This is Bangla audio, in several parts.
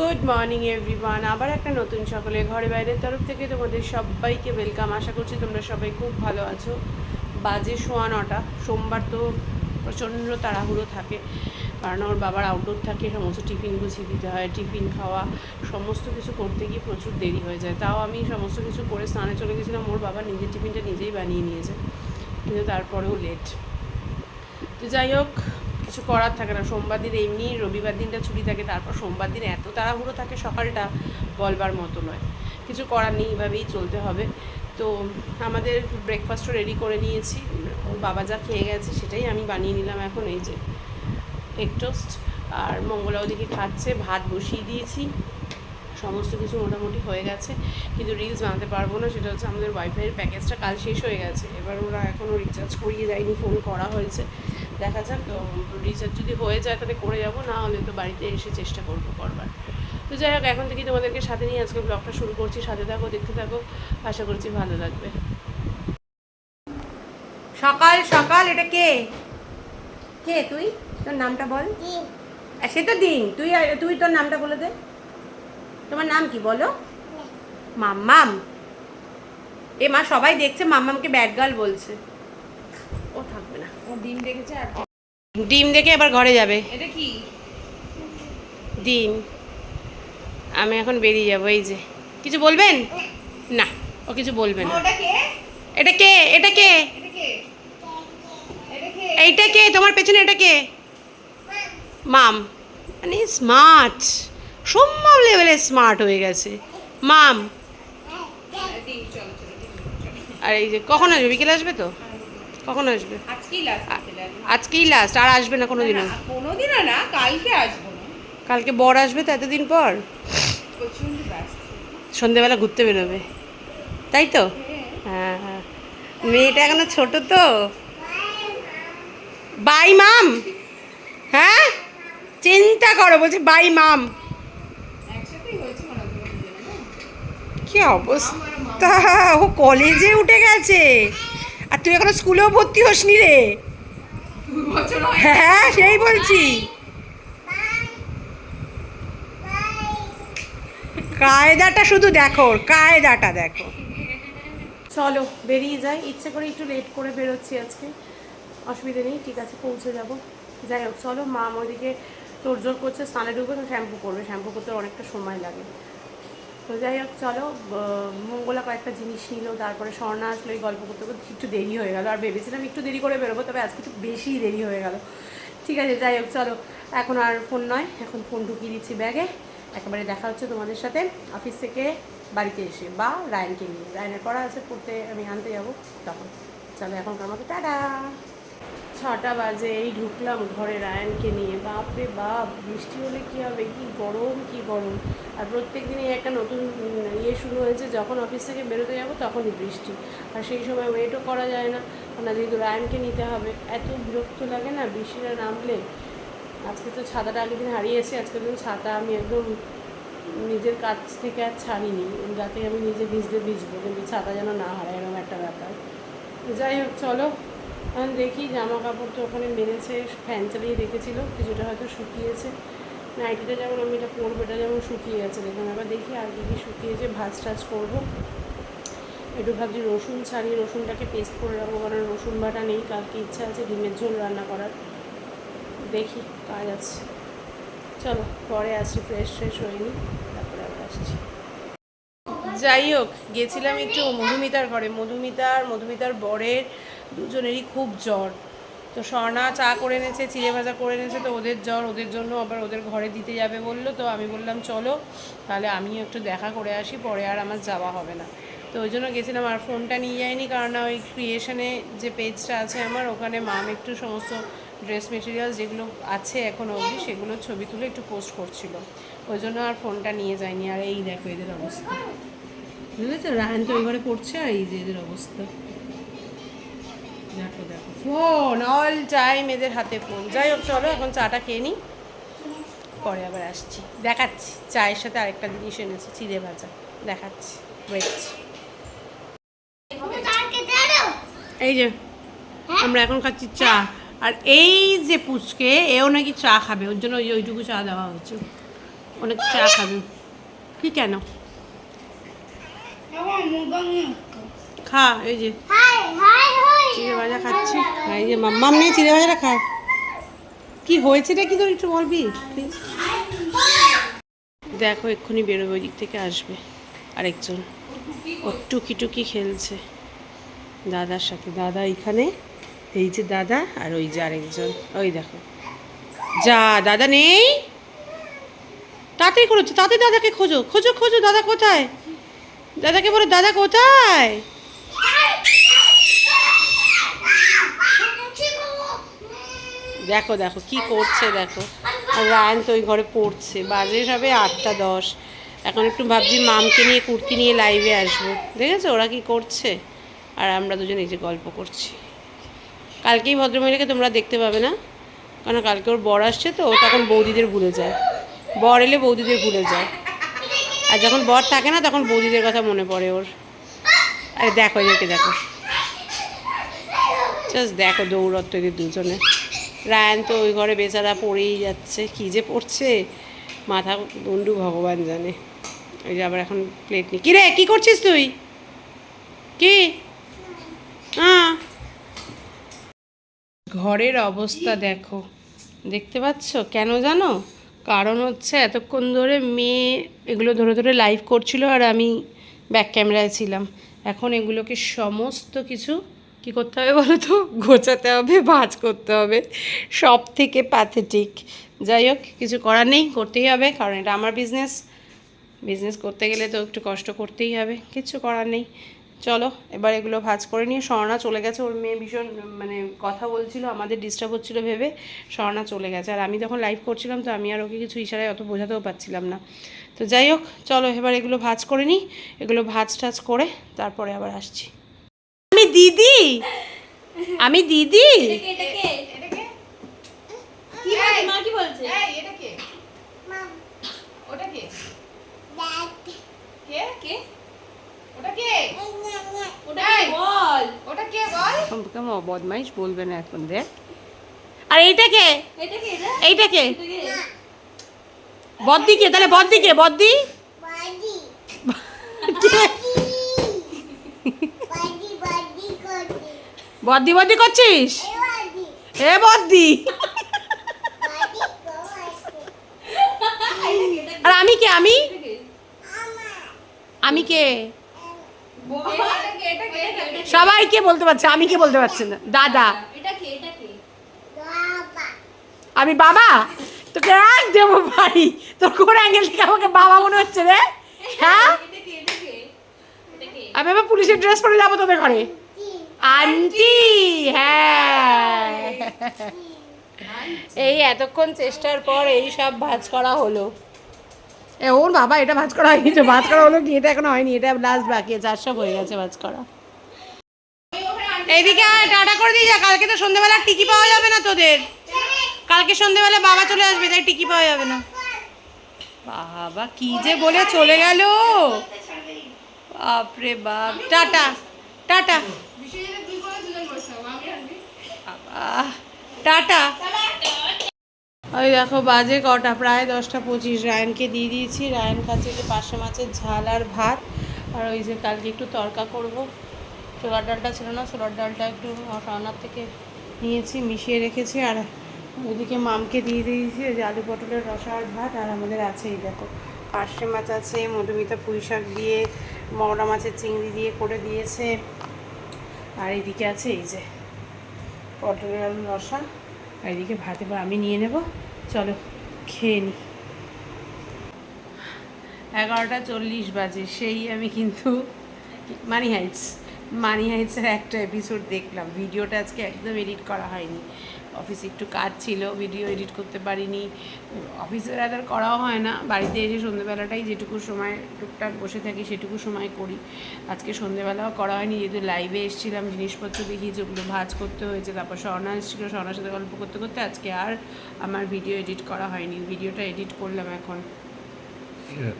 গুড মর্নিং এভরিওয়ান আবার একটা নতুন সকলে ঘরে বাইরের তরফ থেকে তোমাদের সবাইকে ওয়েলকাম আশা করছি তোমরা সবাই খুব ভালো আছো। বাজে সোয়া নটা। সোমবার তো প্রচণ্ড তাড়াহুড়ো থাকে, কারণ ওর বাবার আউটডোর থাকে, সমস্ত টিফিন গুছিয়ে দিতে হয়, টিফিন খাওয়া, সমস্ত কিছু করতে গিয়ে প্রচুর দেরি হয়ে যায়। তাও আমি সমস্ত কিছু করে স্নানে চলে গেছিলাম, ওর বাবা নিজের টিফিনটা নিজেই বানিয়ে নিয়েছে, কিন্তু তারপরেও লেট তো যাই হোক কিছু করার থাকে না। সোমবার দিন এমনি, রবিবার দিনটা ছুটি থাকে, তারপর সোমবার দিন এত তাড়াহুড়ো থাকে সকালটা বলবার মতো নয়। কিছু করার নেই, এভাবেই চলতে হবে। তো আমাদের ব্রেকফাস্টও রেডি করে নিয়েছি। বাবা যা খেয়ে গেছে সেটাই আমি বানিয়ে নিলাম এখন, এই যে এগ টোস্ট আর মঙ্গলা ওদিকে খাচ্ছে, ভাত বসিয়ে দিয়েছি। সমস্ত কিছু মোটামুটি হয়ে গেছে। কিন্তু রিলস বানাতে পারব না, সেটা হচ্ছে আমাদের ওয়াইফাইয়ের প্যাকেজটা কাল শেষ হয়ে গেছে। এবার ওরা এখনও রিচার্জ করিয়ে দেয়নি ফোন করা হয়েছে। দেখা যাক তো রিচার্জ যদি হয়ে যায় তাহলে করে যাব না হলে তো বাড়িতে এসে চেষ্টা করব করবার। তো যাই হোক এখন থেকে তোমাদেরকে সাথে নিয়ে আজকে ব্লগটা শুরু করছি সাথে থাকো দেখতে থাকো আশা করছি ভালো লাগবে। সকাল সকাল এটা কে? কে তুই? তোর নামটা বল। সে তো দিন। তুই তুই তোর নামটা বলে দে। তোমার নাম কি বলো? মাম্মাম। এ মা সবাই দেখছে মাম্মামকে ব্যাড গার্ল বলছে। ও থাকবে না। ও ডিম দেখেছে আর ডিম দেখে এবার ঘরে যাবে। এটা কি? ডিম। আমি এখন বেরিয়ে যাব এই যে। কিছু বলবেন? না ও কিছু বলবে না। এটা কে? এটা কে? এইটা কে? তোমার পেছনে এটা কে? মাম। মানে স্মার্ট। সম্ভব লেভেলে স্মার্ট হয়ে গেছে। মাম। আর এই যে কখন আসবে? বিকেলে আসবে তো? কখন আসবে? আজকেই লাস্ট আজকেই লাস্ট আর আসবে না কোনো দিনও কোনোদিনও না কালকে আসব কালকে বর আসবে তো এতদিন পর? সন্ধেবেলা ঘুরতে বেরোবে। তাই তো? হ্যাঁ। হ্যাঁ মেয়েটা এখনও ছোট তো। Bye mum! হ্যাঁ? চিন্তা করো বলছি বাই মাম। হয়? কি অবস্থা? ও কলেজে উঠে গেছে। আর তুই এখনও স্কুলেও ভর্তি হসনি রে? হয়, সেই বলছি। কায়দাটা শুধু দেখো, কায়দাটা দেখো। চলো, বেরিয়ে যাই। ইচ্ছে করে একটু লেট করে বেরোচ্ছি আজকে। অসুবিধা নেই, ঠিক আছে, পৌঁছে যাব। যাই হোক, চলো, মা ওদিকে তোড়জোড় করছে, স্নানে তো শ্যাম্পু করবে। শ্যাম্পু করতে অনেকটা সময় লাগে। তো যাই হোক, চলো মঙ্গলা কয়েকটা জিনিস নিল, তারপরে স্বর্ণা আসলো, এই গল্প করতে করতে একটু দেরি হয়ে গেল। আর ভেবেছিলাম একটু দেরি করে বেরোবো, তবে আজকে একটু বেশি দেরি হয়ে গেল। ঠিক আছে, যাই হোক, চলো। এখন আর ফোন নয়, এখন ফোন ঢুকিয়ে দিচ্ছি ব্যাগে। একেবারে দেখা হচ্ছে তোমাদের সাথে অফিস থেকে বাড়িতে এসে, বা রায়নকে নিয়ে। রায়নের পড়া আছে, পড়তে আমি আনতে যাব, তখন। চলো, এখনকার মতো, টাটা! ছটা বাজে, এই ঢুকলাম ঘরে রায়ানকে নিয়ে। বাপরে বাপ, বৃষ্টি হলে কী হবে? কি গরম কি গরম। আর প্রত্যেক দিনই একটা নতুন ইয়ে শুরু হয়েছে, যখন অফিস থেকে বেরোতে যাব তখনই বৃষ্টি। আর সেই সময় ওয়েটও করা যায় না। না, যেহেতু রায়ানকে নিতে হবে, এত বিরক্ত লাগে না বৃষ্টিটা নামলে? আজকে তো ছাতাটা আগের দিন হারিয়েছি, আজকে তো ছাতা আমি একদম নিজের কাছ থেকে আর ছাড়িনি। যাতে আমি নিজে ভিজতে ভিজবো, কিন্তু ছাতা যেন না হারায়, এরকম একটা ব্যাপার। যাই হোক, চলো। এখন দেখি জামা কাপড় তো ওখানে মেরেছে, ফ্যান চালিয়ে রেখেছিল, কিছুটা হয়তো শুকিয়েছে। নাইটিটা যেমন আমি এটা পরবো, এটা যেমন শুকিয়ে গেছে দেখুন এবার দেখি আর কি কি শুকিয়েছে ভাজ টাজ করব। একটু ভাবছি রসুন ছাড়িয়ে রসুনটাকে পেস্ট করে রাখব, কারণ রসুন বাটা নেই কালকে ইচ্ছা আছে ডিমের ঝোল রান্না করার। দেখি, কাজ আছে। চলো, পরে আসছি ফ্রেশ ফ্রেশ হয়নি, তারপরে আবার আসছি। যাই হোক, গেছিলাম একটু মধুমিতার ঘরে, মধুমিতার মধুমিতার বরের দুজনেরই খুব জ্বর। তো স্বর্ণা চা করে এনেছে, চিড়ে ভাজা করে এনেছে, তো ওদের জ্বর, ওদের জন্য আবার ওদের ঘরে দিতে যাবে বলল। তো আমি বললাম, চলো, তাহলে আমিও একটু দেখা করে আসি, পরে আর আমার যাওয়া হবে না। তো ওই জন্য গেছিলাম, আর ফোনটা নিয়ে যাইনি, কারণ ওই ক্রিয়েশনে যে পেজটা আছে আমার, ওখানে মাম একটু সমস্ত ড্রেস মেটেরিয়াল যেগুলো আছে এখনও অবধি, সেগুলো ছবি তুলে একটু পোস্ট করছিল। ওই জন্য আর ফোনটা নিয়ে যাইনি, আর এই দেখো এদের অবস্থা। বুঝেছ রাহান তো ওই ঘরে আর এই যে এদের অবস্থা। দেখো দেখো। ফোন অল টাইম এদের হাতে ফোন যাই হোক চলো এখন চাটা খেয়ে নিই। পরে আবার আসছি। দেখাচ্ছি চায়ের সাথে আরেকটা জিনিস এনেছি চিড়ে ভাজা। দেখাচ্ছি ওয়েট এই যে আমরা এখন খাচ্ছি চা। আর এই যে পুচকে এও নাকি চা খাবে ওর জন্য ওই ওইটুকু চা দেওয়া হচ্ছে অনেক চা খাবে। কি কেন? খা এই যে। চিড়ে ভাজা খাচ্ছি চিড়ে কি হয়েছে রে? কি তোর একটু বলবি দেখো, এক্ষুনি বেরোবে ওই দিক থেকে আসবে। আরেকজন। ও টুকি টুকি খেলছে। দাদার সাথে। দাদা এখানে। এই যে দাদা আর ওই যে আরেকজন। ওই দেখো। যা, দাদা নেই? তাড়াতাড়ি করেছ তাড়াতাড়ি দাদাকে খোঁজো। খোঁজো খোঁজো, দাদা কোথায়? দাদাকে বলো, দাদা কোথায়? দেখো দেখো, কি করছে, দেখো। আর রায়ন তো ওই ঘরে পড়ছে। বাজে সবে আটটা দশ। এখন একটু ভাবছি মামকে নিয়ে কুর্তি নিয়ে লাইভে আসব। দেখেছ? ওরা কি করছে? আর আমরা দুজন এই যে গল্প করছি। কালকেই ভদ্রমহিলাকে তোমরা দেখতে পাবে না? কারণ কালকে ওর বর আসছে তো তখন বৌদিদের ভুলে যায়। বর এলে বৌদিদের ভুলে যায়। আর যখন বর থাকে না, তখন বৌদিদের কথা মনে পড়ে ওর। আরে দেখো এদেরকে, দেখো। জাস্ট দেখো দৌড়ত্ব এদের দুজনে রায়ান তো ওই ঘরে বেচারা পড়েই যাচ্ছে। কী যে পড়ছে? মাথা দণ্ডু ভগবান জানে। ওই যে আবার এখন প্লেট নি কী রে কী করছিস তুই? কি? হ্যাঁ ঘরের অবস্থা দেখো। দেখতে পাচ্ছ? কেন জানো? কারণ হচ্ছে এতক্ষণ ধরে মেয়ে এগুলো ধরে ধরে লাইভ করছিল আর আমি ব্যাক ক্যামেরায় ছিলাম। এখন এগুলোকে সমস্ত কিছু কি করতে হবে বলো তো গোছাতে হবে, ভাজ করতে হবে। সব থেকে প্যাথেটিক যাই হোক, কিছু করার নেই, করতেই হবে, কারণ এটা আমার বিজনেস বিজনেস করতে গেলে তো একটু কষ্ট করতেই হবে, কিছু করার নেই। চলো, এবার এগুলো ভাজ করে নিয়ে স্বর্ণা চলে গেছে। ওর মেয়ে ভীষণ মানে কথা বলছিল, আমাদের ডিস্টার্ব হচ্ছিল ভেবে স্বর্ণা চলে গেছে। আর আমি তখন লাইভ করছিলাম, তো আমি আর ওকে কিছু ইশারায় অত বোঝাতেও পারছিলাম না। তো যাই হোক, চলো এবার এগুলো ভাজ করে নিই। এগুলো ভাজ টাজ করে তারপরে আবার আসছি। দিদি? আমি দিদি? এই, এটা কে? ওটা কে? কে? কে? ওটা কে? ওটা এই, কি? বল ওটা কে বল? কেমন বদমাইশ বলবে না এখন দেখ। আর এইটা কে এটা কি এইটা কে এটা বদ্দি কে তাহলে বদ্দি কে বদ্দি কে? বদ্দি বদ্দি করছিস? এ বদ্দি। আর আমি কে আমি? আমি কে? সবাই কে? বলতে পারছে? আমি কে বলতে পারছি না? দাদা। এটা কি এটা কি? আমি বাবা? তোকে এক দেবো ভাই। তোর কোন অ্যাঙ্গেল থেকে আমাকে বাবা মনে হচ্ছে রে? হ্যাঁ? এটা কি এটা কি? এটা কি? আমি আবার পুলিশের ড্রেস পরে যাব তোদের ঘরে। আন্টি হ্যাঁ। এই এতক্ষণ চেষ্টার পর এই সব ভাজ করা হলো। এ ওর বাবা এটা ভাজ করা হয়নি তো ভাজ করা হলো কি? এটা এখনও হয়নি এটা লাস্ট বাকি আছে আর সব হয়ে গেছে ভাজ করা। এইদিকে টাটা করে দিয়ে যা কালকে তো সন্ধ্যেবেলা টিকি পাওয়া যাবে না তোদের। কালকে সন্ধ্যেবেলা বাবা চলে আসবে তাই টিকি পাওয়া যাবে না। বাবা কি যে বলে চলে গেল। বাপরে বাপ টাটা। টাটা। টাটা। ওই দেখো, বাজে কটা, প্রায় দশটা পঁচিশ। রায়নকে দিয়ে দিয়েছি। রায়ন খাচ্ছে যে পাশে মাছের ঝাল আর ভাত। আর ওই যে কালকে একটু তরকা করব। ছোলার ডালটা ছিল না, ছোলার ডালটা একটু রান্নার থেকে নিয়েছি, মিশিয়ে রেখেছি। আর ওইদিকে মামকে দিয়ে দিয়েছি যে আলু পটলের রসা আর ভাত। আর আমাদের আছে এই দেখো, পার্শে মাছ আছে মধুমিতা পুঁই শাক দিয়ে মগরা মাছের চিংড়ি দিয়ে করে দিয়েছে। আর এদিকে আছে এই যে পটলের আলু রসা। আর এদিকে ভাত এবার আমি নিয়ে নেব। চলো খেয়ে নিই এগারোটা চল্লিশ বাজে, সেই আমি কিন্তু মানি হাইটস, মানি হাইটসের একটা এপিসোড দেখলাম। ভিডিওটা আজকে একদম এডিট করা হয়নি। অফিসে একটু কাজ ছিল ভিডিও এডিট করতে পারিনি। অফিসের আর করাও হয় না। বাড়িতে এসে সন্ধ্যেবেলাটাই যেটুকু সময় টুকটাক বসে থাকি, সেটুকু সময় করি। আজকে সন্ধ্যেবেলাও করা হয়নি, যেহেতু লাইভে এসেছিলাম, জিনিসপত্র দেখি, যেগুলো ভাজ করতে হয়েছে, তারপর স্বর্ণা এসেছিল, স্বর্ণার সাথে গল্প করতে করতে আজকে আর আমার ভিডিও এডিট করা হয়নি। ভিডিওটা এডিট করলাম এখন।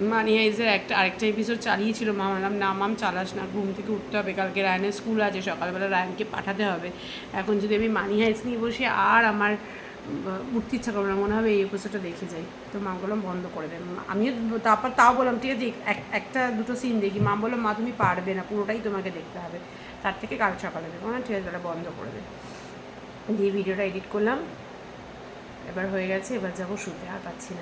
মানি হাইজের একটা, আরেকটা এপিসোড চালিয়েছিল, মা বললাম, না মাম চালাস না, ঘুম থেকে উঠতে হবে, কালকে রায়নের স্কুল আছে, সকালবেলা রায়নকে পাঠাতে হবে। এখন যদি আমি মানি হাইজ নিয়ে বসি, আর আমার উঠতে ইচ্ছা করবে না, মনে হবে এই এপিসোডটা দেখে যাই। তো মা বললাম, বন্ধ করে দেন। আমিও তারপর তাও বললাম, ঠিক আছে, এক- একটা দুটো সিন দেখি। মা বললাম মা, তুমি পারবে না, পুরোটাই তোমাকে দেখতে হবে। তার থেকে কাল সকালে দেখো না ঠিক আছে, তাহলে বন্ধ করে দে। দিয়ে ভিডিওটা এডিট করলাম। এবার হয়ে গেছে, এবার যাব শুতে, আর পাচ্ছি না।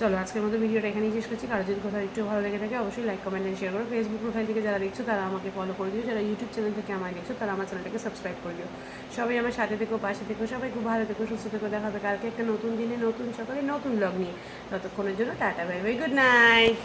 চলো, আজকের মতো ভিডিওটা এখানেই শেষ করছি। কারও যদি কোথাও একটু ভালো লেগে থাকে, অবশ্যই লাইক কমেন্ট এন্ড শেয়ার করো। ফেসবুক প্রোফাইল থেকে যারা দেখছ, তারা আমাকে ফলো করে দিও। যারা ইউটিউব চ্যানেল থেকে আমায় দেখছ, তারা আমার চ্যানেলটাকে সাবস্ক্রাইব করে দিও। সবাই আমার সাথে থেকো, পাশে থেকো, সবাই খুব ভালো থেকো, সুস্থ থেকো। দেখা হবে কালকে একটা নতুন দিনে, নতুন সকালে, নতুন ব্লগ নিয়ে। ততক্ষণের জন্য tata bye bye good night